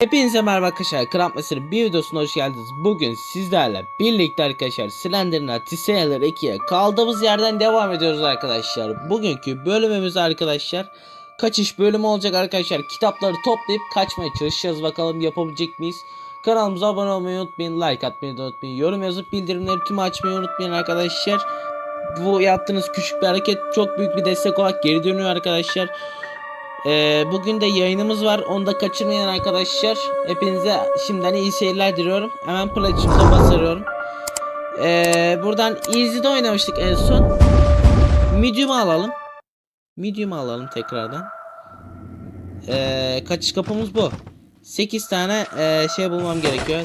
Hepinize merhaba arkadaşlar. Kramp Master'ın bir videosuna hoş geldiniz. Bugün sizlerle birlikte arkadaşlar Slender'ın Tisayalar 2'ye kaldığımız yerden devam ediyoruz arkadaşlar. Bugünkü bölümümüz arkadaşlar kaçış bölümü olacak arkadaşlar. Kitapları toplayıp kaçmaya çalışacağız. Bakalım yapabilecek miyiz? Kanalımıza abone olmayı unutmayın. Like atmayı unutmayın. Yorum yazıp bildirimleri tüm açmayı unutmayın arkadaşlar. Bu yaptığınız küçük bir hareket çok büyük bir destek olarak geri dönüyor arkadaşlar. Ee, bugün de yayınımız var. Onu da kaçırmayın arkadaşlar. Hepinize şimdiden iyi seyirler diliyorum. Hemen play tuşuna basıyorum. Ee, buradan Easy'de oynamıştık en son. Medium'u alalım. Medium'u alalım tekrardan. Ee, kaçış kapımız bu. 8 tane ee, şey bulmam gerekiyor.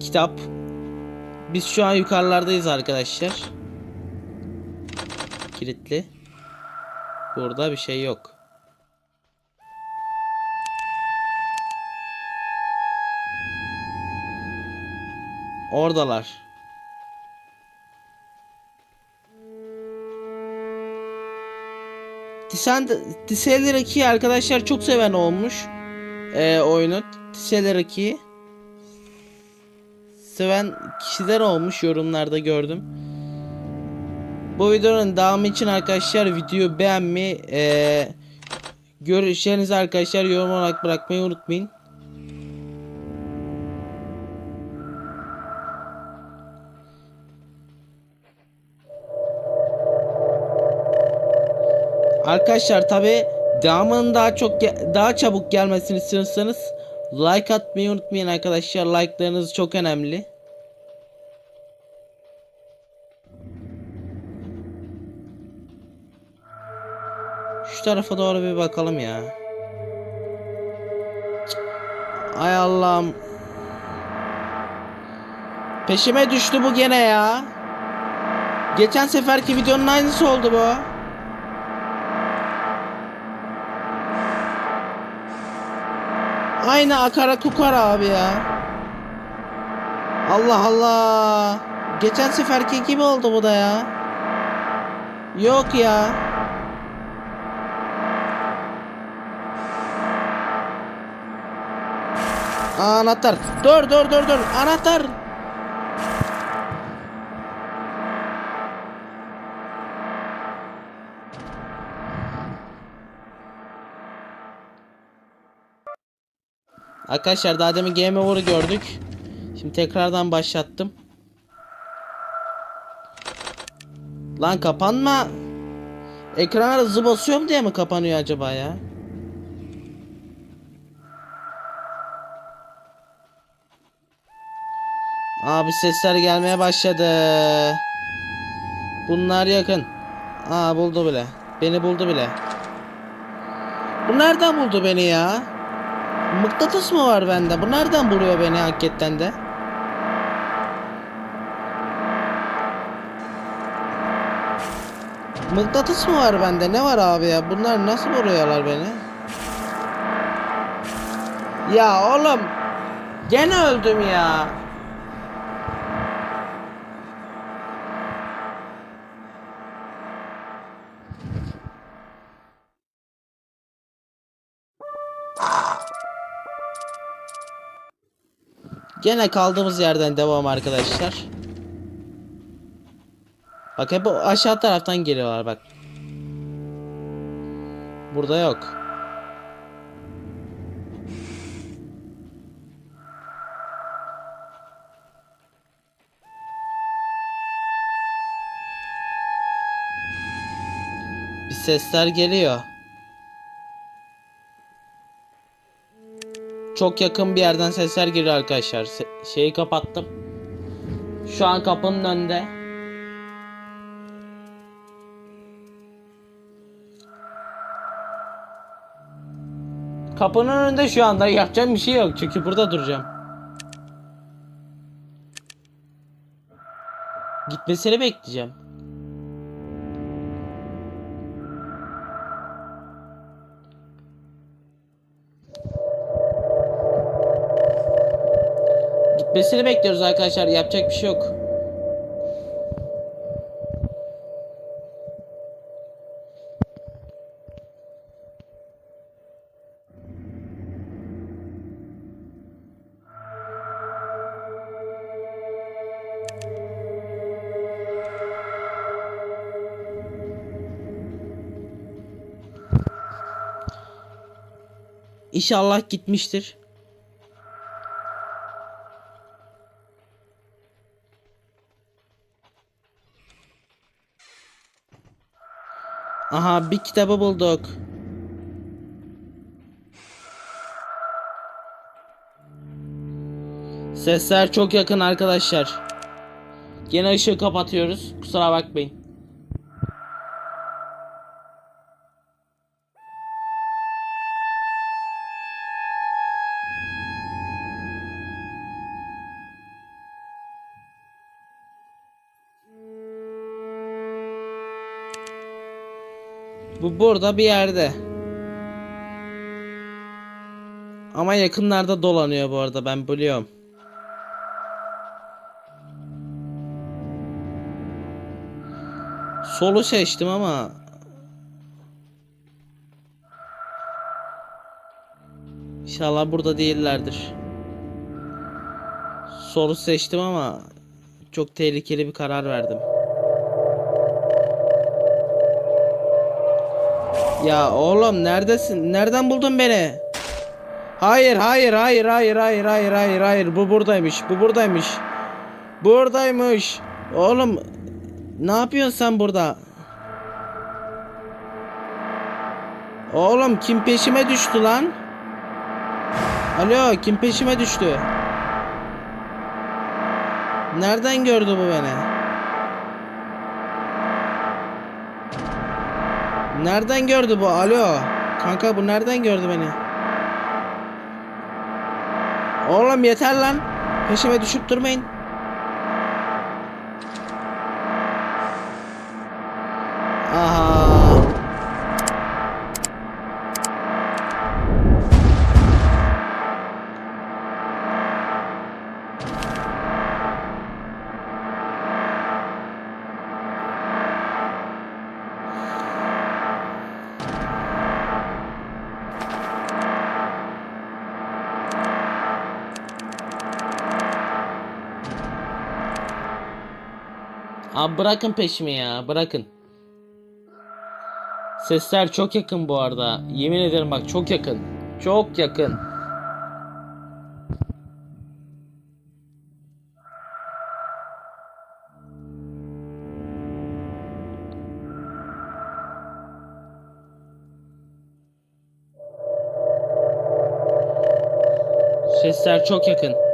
Kitap. Biz şu an yukarılardayız arkadaşlar. Kilitli. Burada bir şey yok. Oradalar. Tiseler 2'yi arkadaşlar çok seven olmuş. Ee, oyunu Tiseler 2'yi seven kişiler olmuş yorumlarda gördüm. Bu videonun devamı için arkadaşlar videoyu beğenmeyi, ee, görüşlerinizi arkadaşlar yorum olarak bırakmayı unutmayın. Arkadaşlar tabi devamının daha çok daha çabuk gelmesini istiyorsanız like atmayı unutmayın arkadaşlar. Like'larınız çok önemli. Şu tarafa doğru bir bakalım ya. Ay Allah'ım. Peşime düştü bu gene ya. Geçen seferki videonun aynısı oldu bu. Aynı akara kukara abi ya. Allah Allah. Geçen seferki gibi oldu bu da ya. Yok ya. Anahtar. Dur dur dur dur. Anahtar. Arkadaşlar daha demin Game Over'ı gördük. Şimdi tekrardan başlattım. Lan kapanma. Ekrana hızlı basıyorum diye mi kapanıyor acaba ya? Abi sesler gelmeye başladı. Bunlar yakın. Aa buldu bile. Beni buldu bile. Bu nereden buldu beni ya? Mıknatıs mı var bende? Bu nereden buluyor beni hakikaten de? Mıknatıs mı var bende? Ne var abi ya? Bunlar nasıl vuruyorlar beni? Ya oğlum. Gene öldüm ya. Gene kaldığımız yerden devam arkadaşlar. Bak hep aşağı taraftan geliyorlar bak. Burada yok. Bir sesler geliyor. Çok yakın bir yerden sesler geliyor arkadaşlar. Se- şeyi kapattım. Şu an kapının önünde. Kapının önünde şu anda yapacağım bir şey yok çünkü burada duracağım. Gitmesini bekleyeceğim. Bitmesini bekliyoruz arkadaşlar. Yapacak bir şey yok. İnşallah gitmiştir. Aha bir kitabı bulduk. Sesler çok yakın arkadaşlar. Gene ışığı kapatıyoruz. Kusura bakmayın. Burada bir yerde. Ama yakınlarda dolanıyor bu arada ben biliyorum. Solu seçtim ama İnşallah burada değillerdir. Solu seçtim ama çok tehlikeli bir karar verdim. Ya oğlum neredesin? Nereden buldun beni? Hayır, hayır, hayır, hayır, hayır, hayır, hayır, hayır. Bu buradaymış. Bu buradaymış. Buradaymış. Oğlum ne yapıyorsun sen burada? Oğlum kim peşime düştü lan? Alo kim peşime düştü? Nereden gördü bu beni? Nereden gördü bu? Alo. Kanka bu nereden gördü beni? Oğlum yeter lan. Peşime düşüp durmayın. Abi bırakın peşimi ya bırakın. Sesler çok yakın bu arada. Yemin ederim bak çok yakın. Çok yakın. Sesler çok yakın.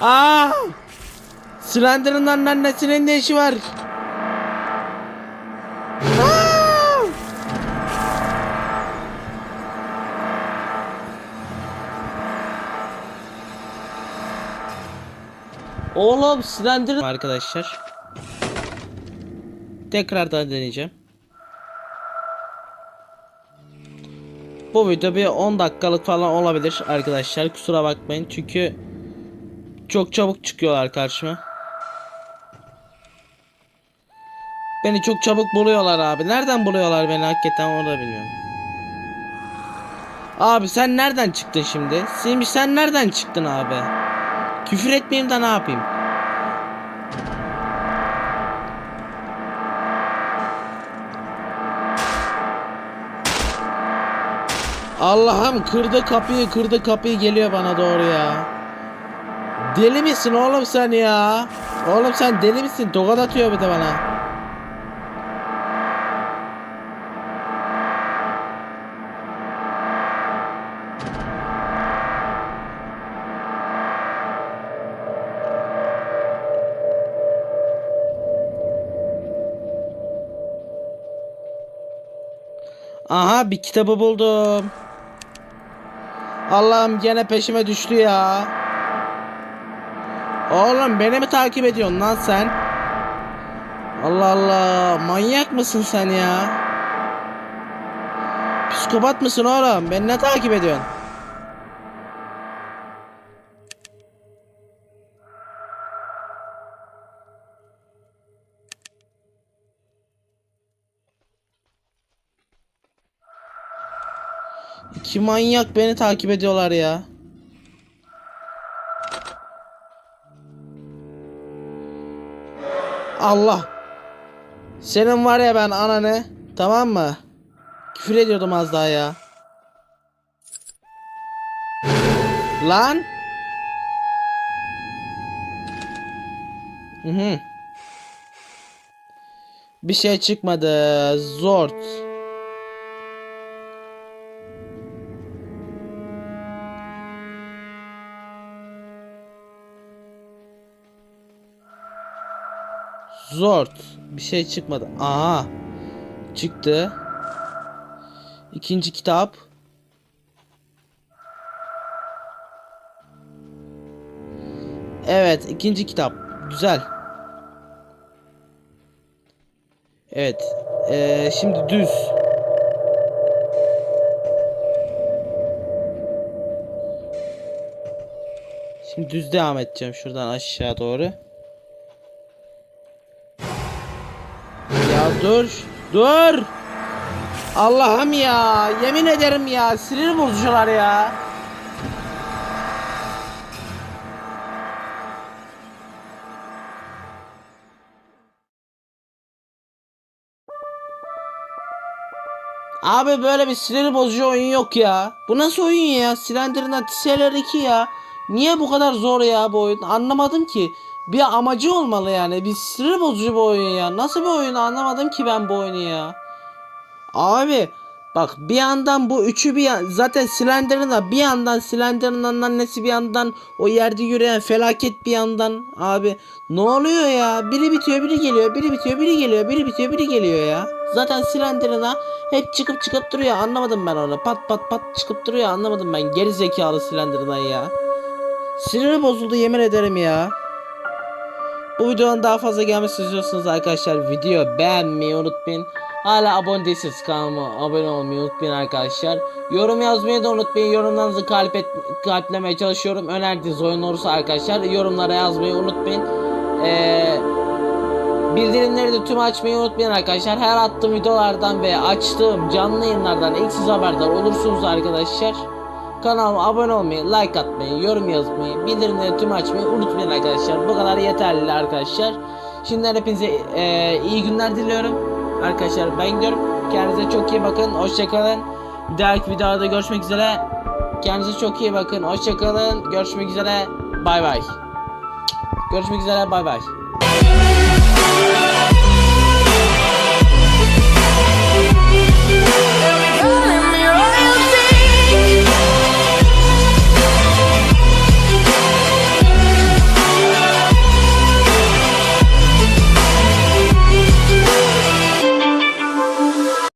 Aa! Slender'ın annesinin ne işi var? Aa! Oğlum Slender'ın arkadaşlar. Tekrardan deneyeceğim. Bu video bir 10 dakikalık falan olabilir arkadaşlar. Kusura bakmayın çünkü çok çabuk çıkıyorlar karşıma. Beni çok çabuk buluyorlar abi. Nereden buluyorlar beni hakikaten onu da bilmiyorum. Abi sen nereden çıktın şimdi? Sen, sen nereden çıktın abi? Küfür etmeyeyim de ne yapayım? Allah'ım kırdı kapıyı kırdı kapıyı geliyor bana doğru ya. Deli misin oğlum sen ya? Oğlum sen deli misin? Tokat atıyor bir de bana. Aha bir kitabı buldum. Allah'ım gene peşime düştü ya. Oğlum beni mi takip ediyorsun lan sen? Allah Allah manyak mısın sen ya? Psikopat mısın oğlum? Beni ne takip ediyorsun? İki manyak beni takip ediyorlar ya. Allah. Senin var ya ben ananı. Tamam mı? Küfür ediyordum az daha ya. Lan. Hı hı. Bir şey çıkmadı. Zort. Zort. Bir şey çıkmadı. Aha. Çıktı. İkinci kitap. Evet, ikinci kitap. Güzel. Evet. Ee, şimdi düz. Şimdi düz devam edeceğim şuradan aşağı doğru. Dur. Dur. Allah'ım ya. Yemin ederim ya. Sinir bozucular ya. Abi böyle bir sinir bozucu oyun yok ya. Bu nasıl oyun ya? Slender'ın Atiseler 2 ya. Niye bu kadar zor ya bu oyun? Anlamadım ki. Bir amacı olmalı yani. Bir sinir bozucu bu oyun ya. Nasıl bir oyun anlamadım ki ben bu oyunu ya. Abi bak bir yandan bu üçü bir yan- zaten Slender'ın bir yandan Slender'ın annesi bir yandan o yerde yürüyen felaket bir yandan. Abi ne oluyor ya? Biri bitiyor biri geliyor biri bitiyor biri geliyor biri bitiyor biri geliyor ya. Zaten Slender'ın hep çıkıp çıkıp duruyor. Anlamadım ben onu. Pat pat pat çıkıp duruyor. Anlamadım ben. Geri zekalı Slender'ın ya. Siniri bozuldu yemin ederim ya bu videonun daha fazla gelmesini istiyorsanız arkadaşlar video beğenmeyi unutmayın. Hala abone değilseniz kanalıma abone olmayı unutmayın arkadaşlar. Yorum yazmayı da unutmayın. Yorumlarınızı kalp et, kalplemeye çalışıyorum. Önerdiğiniz oyun olursa arkadaşlar yorumlara yazmayı unutmayın. Ee, bildirimleri de tüm açmayı unutmayın arkadaşlar. Her attığım videolardan ve açtığım canlı yayınlardan ilk siz haberdar olursunuz arkadaşlar. Kanalıma abone olmayı, like atmayı, yorum yazmayı, bildirimleri tüm açmayı unutmayın arkadaşlar. Bu kadar yeterli arkadaşlar. Şimdiden hepinize e, iyi günler diliyorum. Arkadaşlar ben gidiyorum. Kendinize çok iyi bakın. Hoşçakalın. Bir dahaki videoda görüşmek üzere. Kendinize çok iyi bakın. Hoşçakalın. Görüşmek üzere. Bay bay. Görüşmek üzere. Bay bay.